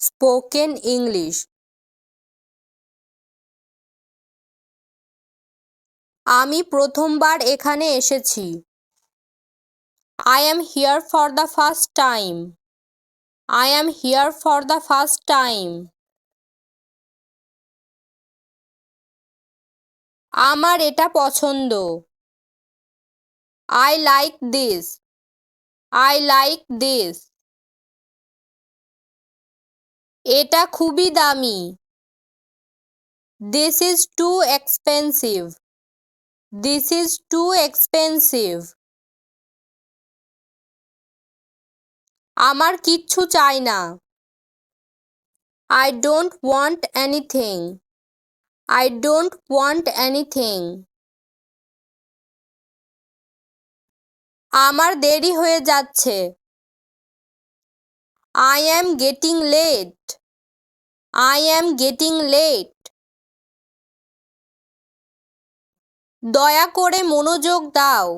Spoken English. আমি প্রথমবার এখানে এসেছি। I am here for the first time I am here for the first time আমার এটা পছন্দ। I like this I like this এটা খুবই দামি। This is too expensive this is too expensive আমার কিচ্ছু চাই না। I don't want anything I don't want anything আমার দেরি হয়ে যাচ্ছে। I am getting late I am getting late দয়া করে মনোযোগ দাও।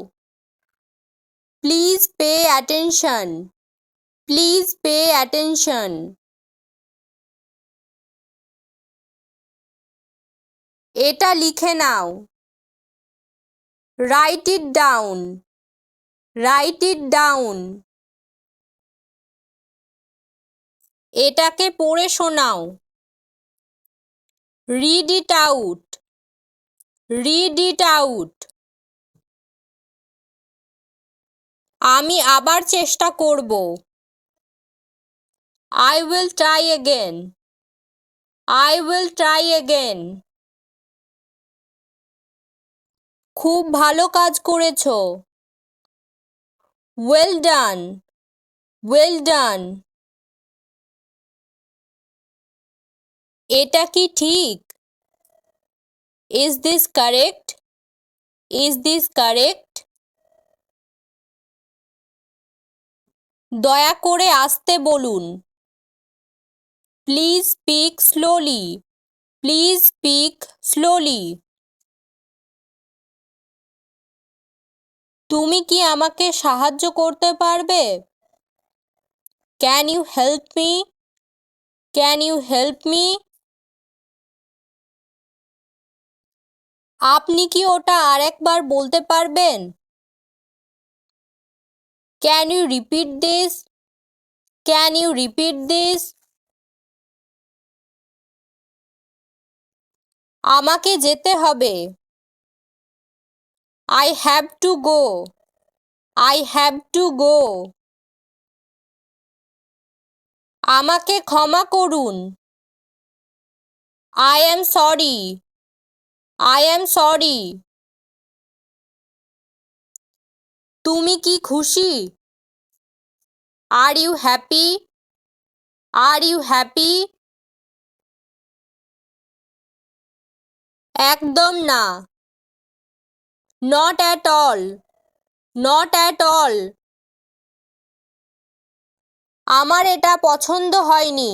Please pay attention please pay attention এটা লিখে নাও। Write it down write it down এটাকে পড়ে শোনাও। Read it out read it out আমি আবার চেষ্টা করব। I will try again I will try again খুব ভালো কাজ করেছ। ওয়েল ডান ওয়েল ডান এটা কি ঠিক? Is this correct is this correct দয়া করে আসতে বলুন। Please speak slowly please speak slowly তুমি কি আমাকে সাহায্য করতে পারবে? Can you help me can you help me আপনি কি ওটা আরেকবার বলতে পারবেন? Can you repeat this can you repeat this আমাকে যেতে হবে। I have to go I have to go আমাকে ক্ষমা করুন। I am sorry I am sorry তুমি কি খুশি? Are you happy are you happy একদম না। Not at all not at all আমার এটা পছন্দ হয়নি।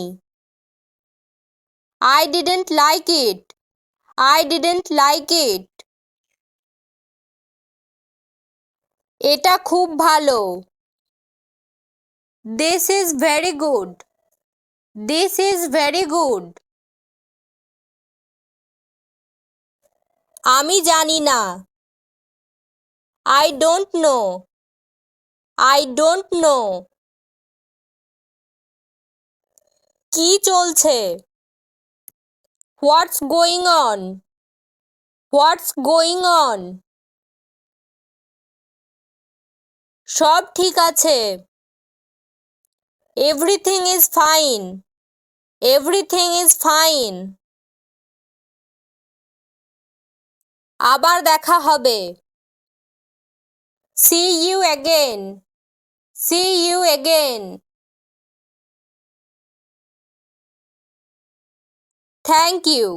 I didn't like it I didn't like it এটা খুব ভালো। This is very good this is very good আমি জানি না। I don't know I don't know কি চলছে? What's going on what's going on সব ঠিক আছে। Everything is fine everything is fine আবার দেখা হবে। See you again see you again thank you